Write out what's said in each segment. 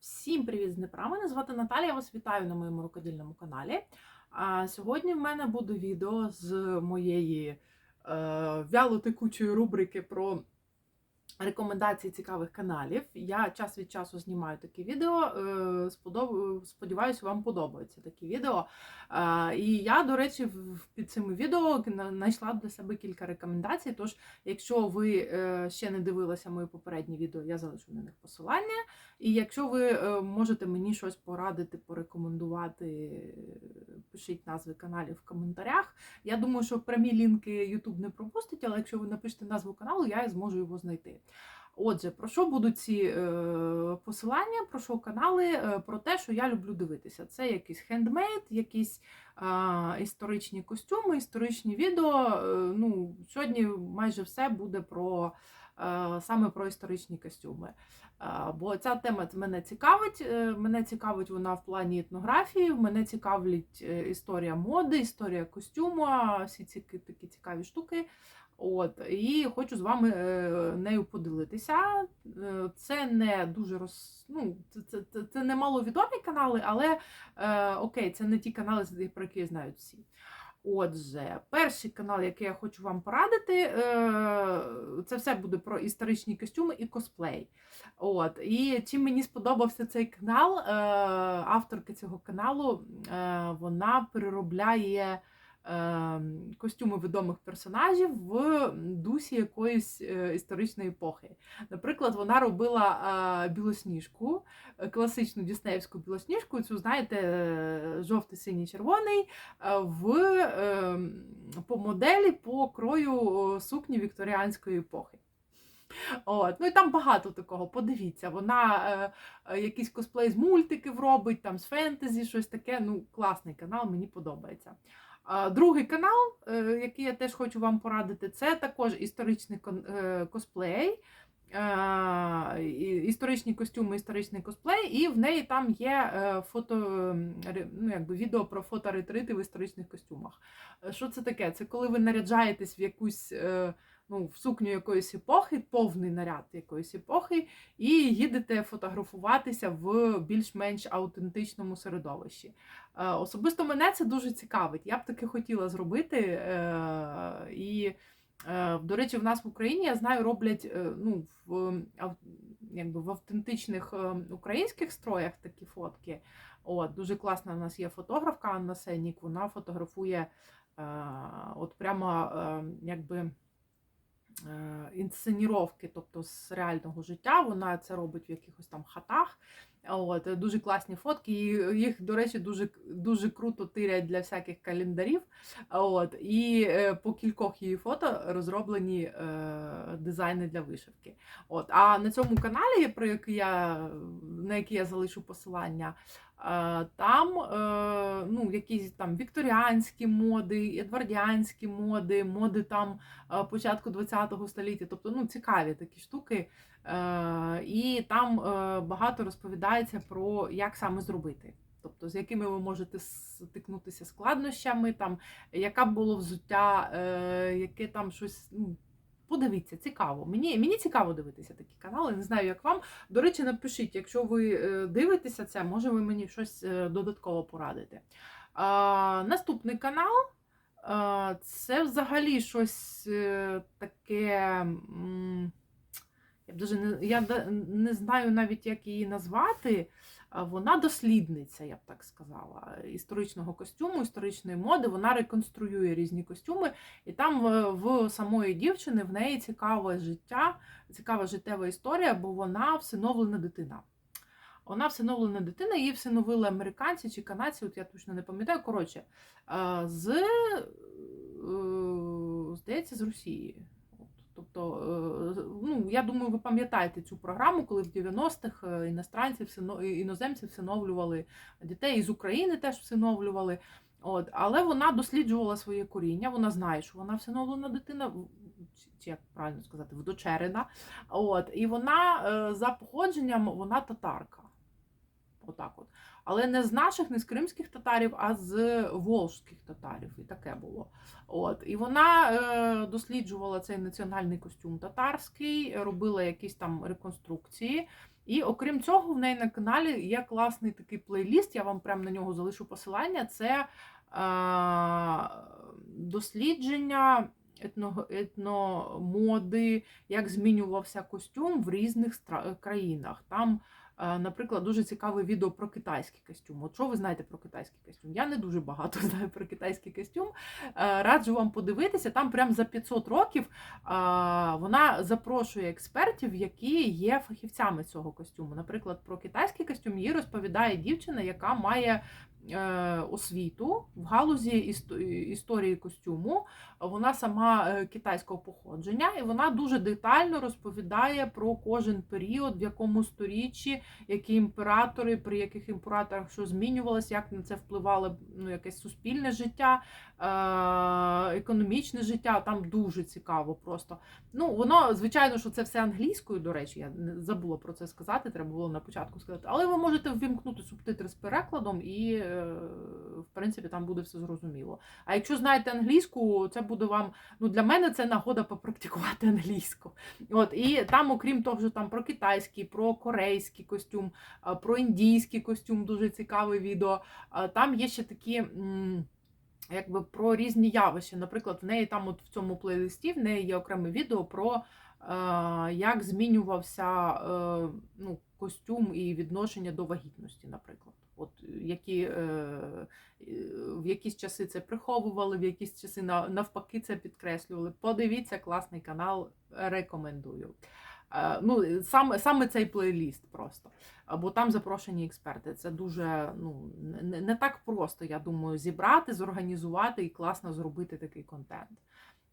Всім привіт з Дніпра! Мене звати Наталія. Я вас вітаю на моєму рукодільному каналі. А сьогодні в мене буде відео з моєї е, вялотекучої рубрики про рекомендації цікавих каналів. Я час від часу знімаю такі відео. Е. Сподіваюся, вам подобаються такі відео. Е, і я, до речі, під цими відео знайшла для себе кілька рекомендацій. Тож, якщо ви е, ще не дивилися мої попередні відео, я залишу на них посилання. І якщо ви можете мені щось порадити, порекомендувати, пишіть назви каналів в коментарях. Я думаю, що прямі лінки YouTube не пропустить, але якщо ви напишете назву каналу, я зможу його знайти. Отже, про що будуть ці е, посилання, про що канали, Е, про те, що я люблю дивитися. Це якийсь хендмейд, якісь історичні костюми, історичні відео. Е, ну, сьогодні майже все буде про саме про історичні костюми. Бо ця тема мене цікавить. Мене цікавить вона в плані етнографії, мене цікавить е, історія моди, історія костюму, всі ці такі цікаві штуки. От, і хочу з вами е, нею поділитися. Е, Це не дуже роз... ну, це, це, це, це не маловідомі канали, але е, окей, це не ті канали, про які знають всі. Отже, перший канал, який я хочу вам порадити, е, це все буде про історичні костюми і косплей. От. І чим мені сподобався цей канал, е, авторка цього каналу, е, вона переробляє костюми відомих персонажів в дусі якоїсь е, історичної епохи. Наприклад, вона робила е, білосніжку, е, класичну діснеївську білосніжку, цю, знаєте, жовтий, синій, червоний, в, е, по моделі по крою сукні вікторіанської епохи. От. Ну і там багато такого. Подивіться, вона е, е, якийсь косплей з мультиків робить, там з фентезі, щось таке. Ну, класний канал, мені подобається. Другий канал, е, який я теж хочу вам порадити, це також історичний е, косплей. е, Історичні костюми, історичний косплей, і в неї там є фото, ну, якби відео про фоторетрити в історичних костюмах. Що це таке? Це коли ви наряджаєтесь в якусь ну, в сукню якоїсь епохи, повний наряд якоїсь епохи, і їдете фотографуватися в більш-менш аутентичному середовищі. Е, Особисто мене це дуже цікавить. Я б таки хотіла зробити. е, І, е, до речі, в нас в Україні я знаю, роблять ну, в, якби, в автентичних українських строях такі фотки. От, дуже класна у нас є фотографка Анна Сенік, вона фотографує от прямо якби інсценіровки, тобто з реального життя. Вона це робить в якихось там хатах. От, е, дуже класні фотки. І їх, до речі, дуже, дуже круто тирять для всяких календарів. От, і е, по кількох її фото розроблені е, дизайни для вишивки. От, а на цьому каналі, про який я, на який я залишу посилання, е, там е, ну, якісь там вікторіанські моди, едвардіанські моди, моди там е, початку ХХ століття, тобто ну, цікаві такі штуки. Е, І там е, багато розповідається про як саме зробити. Тобто, з якими ви можете стикнутися складнощами, там, яка було взуття, е, яке там щось. Ну, подивіться, цікаво. Мені, мені цікаво дивитися такі канали. Не знаю, як вам. До речі, напишіть, якщо ви дивитеся це, може ви мені щось додатково порадите. А, наступний канал. А, Це взагалі щось таке. Я, б даже не, я не знаю навіть, як її назвати. Вона дослідниця, я б так сказала, історичного костюму, історичної моди. Вона реконструює різні костюми, і там в, в самої дівчини в неї цікаве життя, цікава життєва історія, бо вона всиновлена дитина. Вона всиновлена дитина, її всиновили американці чи канадці, от я точно не пам'ятаю. Коротше, е, з, е, здається, з Росії. Тобто, е, ну, я думаю, ви пам'ятаєте цю програму, коли в 90-х е, іностранці іноземці всиновлювали дітей із України теж всиновлювали. От, але вона досліджувала своє коріння, вона знає, що вона всиновлена дитина, чи як правильно сказати, вдочерена. От, і вона е, за походженням вона татарка. Отак от. Але не з наших, не з кримських татарів, а з волжських татарів. І таке було. От. І вона е, досліджувала цей національний костюм татарський, робила якісь там реконструкції. І окрім цього, в неї на каналі є класний такий плейліст. Я вам прямо на нього залишу посилання. Це е, дослідження етно, етномоди, як змінювався костюм в різних країнах. Там, наприклад, дуже цікаве відео про китайський костюм. От що ви знаєте про китайський костюм? Я не дуже багато знаю про китайський костюм. Е, Раджу вам подивитися. Там прям за 500 років е, вона запрошує експертів, які є фахівцями цього костюму. Наприклад, про китайський костюм їй розповідає дівчина, яка має е, освіту в галузі іс- історії костюму. Вона сама е, китайського походження, і вона дуже детально розповідає про кожен період, в якому сторіччі, які імператори, при яких імператорах що змінювалося, як на це впливало ну, якесь суспільне життя, е, економічне життя. Там дуже цікаво просто. Ну, воно, звичайно, що це все англійською, до речі, я не забула про це сказати, треба було на початку сказати. Але ви можете ввімкнути субтитри з перекладом, і, е, в принципі, там буде все зрозуміло. А якщо знаєте англійську, це буде вам. Ну, для мене це нагода попрактикувати англійську. От, і там, окрім того, що там про китайський, про корейський костюм, про індійський костюм, дуже цікаве відео. Там є ще такі. Якби про різні явища. Наприклад, в неї там, от в цьому плейлисті, в неї є окреме відео про е, як змінювався е, ну, костюм і відношення до вагітності, наприклад. От які е, е, в якісь часи це приховували, в якісь часи навпаки це підкреслювали. Подивіться, класний канал, рекомендую. Е, Ну, саме, саме цей плейліст просто. Бо там запрошені експерти. Це дуже ну, не, не так просто, я думаю, зібрати, зорганізувати і класно зробити такий контент.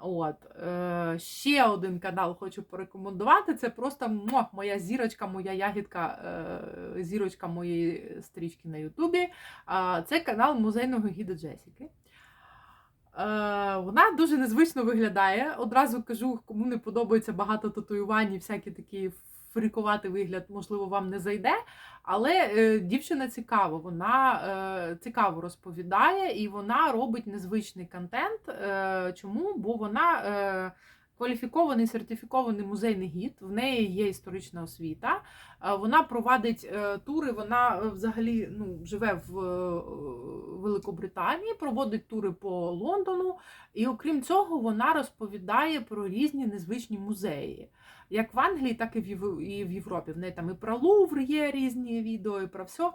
От е, ще один канал хочу порекомендувати. Це просто мо, моя зірочка, моя ягідка, е, зірочка моєї стрічки на Ютубі. Е, це канал музейного гіда Джесіки. Е, вона дуже незвично виглядає. Одразу кажу, кому не подобається багато татуювань і всякі такий фрікуватий вигляд, можливо, вам не зайде. Але е, дівчина цікава, вона е, цікаво розповідає і вона робить незвичний контент. Е, чому? Бо вона кваліфікований сертифікований музейний гід, в неї є історична освіта. Вона провадить е, тури. Вона е, взагалі ну, живе в е, Великобританії, проводить тури по Лондону. І окрім цього, вона розповідає про різні незвичні музеї. Як в Англії, так і в Європі. В неї там і про Лувр є різні відео, і про все.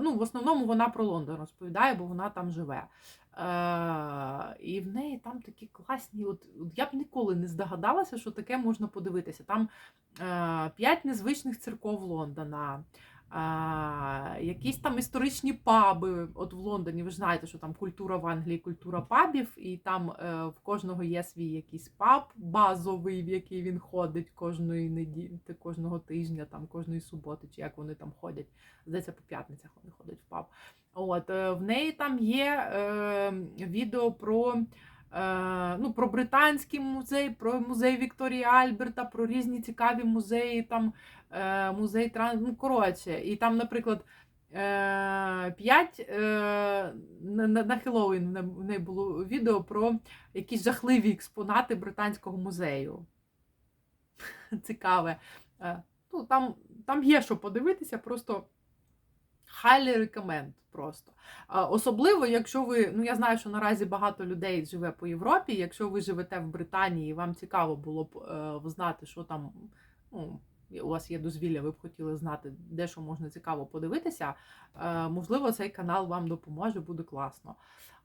Ну, в основному вона про Лондон розповідає, бо вона там живе. Е, і в неї там такі класні. От, от я б ніколи не здогадалася, що таке можна подивитися. Там е, п'ять незвичних церков Лондона. А, якісь там історичні паби. От в Лондоні ви ж знаєте, що там культура в Англії, культура пабів, і там е, в кожного є свій якийсь паб базовий, в який він ходить кожної неділі, кожного тижня, там кожної суботи, чи як вони там ходять. Здається, по п'ятницях вони ходять в паб. От е, в неї там є е, відео про. е, Ну, про британський музей, про музей Вікторії Альберта, про різні цікаві музеї, там музей тран... ну, коротше, і там, наприклад, е, 5 е, на, на Хеллоуін в неї було відео про якісь жахливі експонати британського музею. Цікаве. Е, ну, там, там є що подивитися, просто highly recommend просто. Особливо, якщо ви, ну я знаю, що наразі багато людей живе по Європі. Якщо ви живете в Британії, і вам цікаво було б е, знати, що там ну, у вас є дозвілля, ви б хотіли знати, де що можна цікаво подивитися. Е, можливо, цей канал вам допоможе, буде класно.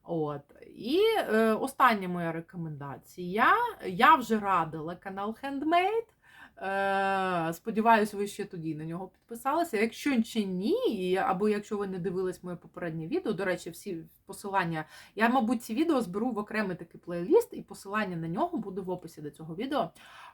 От. І е, остання моя рекомендація. Я вже радила канал Handmade. Е, Сподіваюсь, ви ще тоді на нього підписалися. Якщо ще ні, або якщо ви не дивились моє попереднє відео, до речі, всі посилання. Я, мабуть, ці відео зберу в окремий такий плейліст, і посилання на нього буде в описі до цього відео.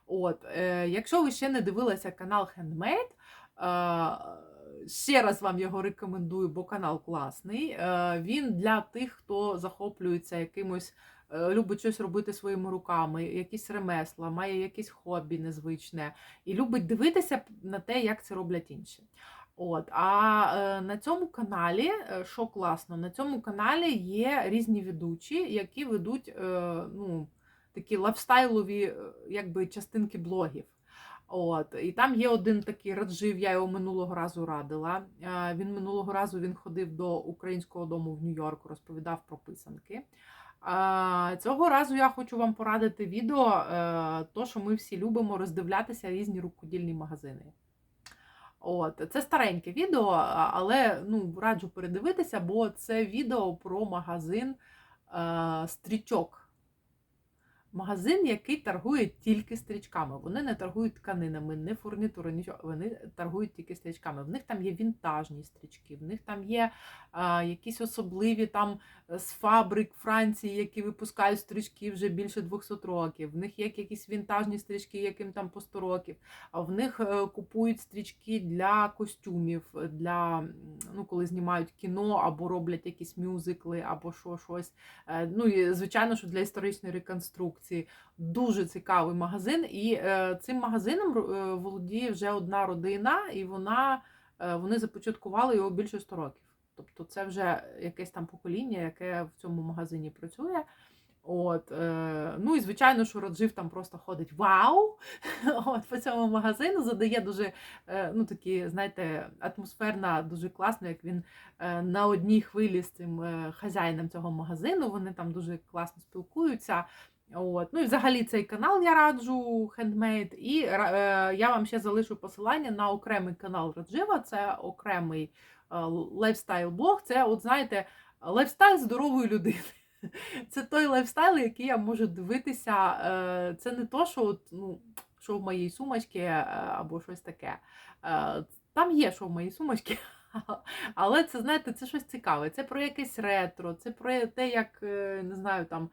От, е, якщо ви ще не дивилися канал Handmade, е, ще раз вам його рекомендую, бо канал класний. Він для тих, хто захоплюється якимось любить щось робити своїми руками, якісь ремесла, має якесь хобі незвичне і любить дивитися на те, як це роблять інші. От, а е, на цьому каналі, е, що класно, на цьому каналі є різні ведучі, які ведуть е, ну, такі лайфстайлові е, якби, частинки блогів. От, і там є один такий раджив, я його минулого разу радила. Е, Він минулого разу він ходив до українського дому в Нью-Йорку, розповідав про писанки. А, Цього разу я хочу вам порадити відео, е, то, що ми всі любимо роздивлятися різні рукодільні магазини. От, Це стареньке відео, але ну, раджу передивитися, бо це відео про магазин е, стрічок. Магазин, який торгує тільки стрічками. Вони не торгують тканинами, не фурнітури, нічого. Вони торгують тільки стрічками. В них там є вінтажні стрічки, в них там є а, якісь особливі там з фабрик Франції, які випускають стрічки вже більше 200 років. В них є якісь вінтажні стрічки, яким там по 100 років. А в них е, купують стрічки для костюмів, для ну, коли знімають кіно або роблять якісь мюзикли, або що щось. Е, Ну і звичайно, що для історичної реконструкції. Дуже цікавий магазин. І е, цим магазином е, володіє вже одна родина, і вона, е, вони започаткували його більше 100 років. Тобто це вже якесь там покоління, яке в цьому магазині працює. От, ну і звичайно, що Роджив там просто ходить вау! От по цьому магазину задає дуже ну, такі, знаєте, атмосферна, дуже класно, як він на одній хвилі з цим хазяїном цього магазину. Вони там дуже класно спілкуються. От. Ну і взагалі цей канал я раджу Handmade. І е, я вам ще залишу посилання на окремий канал Раджива. Це окремий е, лайфстайл-блог. Це, от знаєте, лайфстайл здорової людини. Це той лайфстайл, який я можу дивитися. е, Це не то, що, от, ну, що в моїй сумочці е, або щось таке. Е, Там є, що в моїй сумочці. Але це, знаєте, це щось цікаве. Це про якесь ретро, це про те, як не знаю, там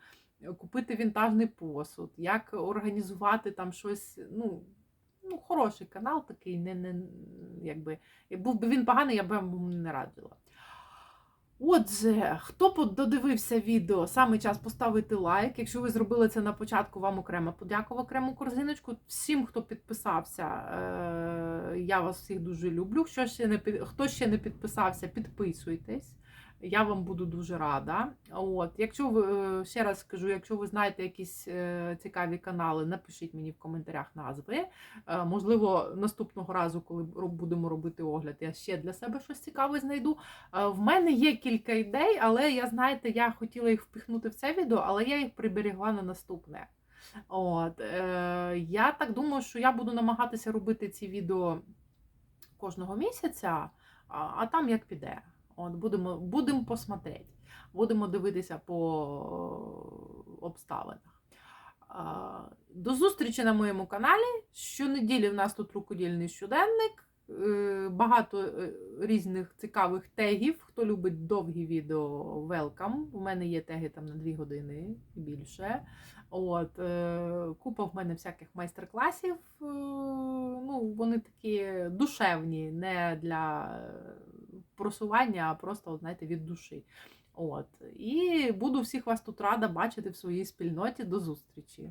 купити вінтажний посуд, як організувати там щось. Ну, ну хороший канал такий, не, не, якби, був би він поганий, я б вам не раджила. Отже, хто додивився відео, саме час поставити лайк. Якщо ви зробили це на початку, вам окремо подяку в окрему корзиночку. Всім, хто підписався, е, я вас всіх дуже люблю. Хто ще не підписався, підписуйтесь. Я вам буду дуже рада. От, якщо ви е, ще раз скажу, якщо ви знаєте якісь е, цікаві канали, напишіть мені в коментарях назви. Е, можливо, наступного разу, коли будемо робити огляд, я ще для себе щось цікаве знайду. В мене є кілька ідей, але я знаєте, я хотіла їх впихнути в це відео, але я їх приберегла на наступне. От, я так думаю, що я буду намагатися робити ці відео кожного місяця, а там як піде. От, будемо, будемо посмотреть. Будемо дивитися по обставинах. До зустрічі на моєму каналі. Щонеділі в нас тут рукодільний щоденник. Е, Багато е, різних цікавих тегів. Хто любить довгі відео, welcome. У мене є теги там на 2 години і більше. От, е, Купа в мене всяких майстер-класів. Ну, вони такі душевні, не для просування, а просто, от, знаєте, від душі. От. І буду всіх вас тут рада бачити в своїй спільноті. До зустрічі!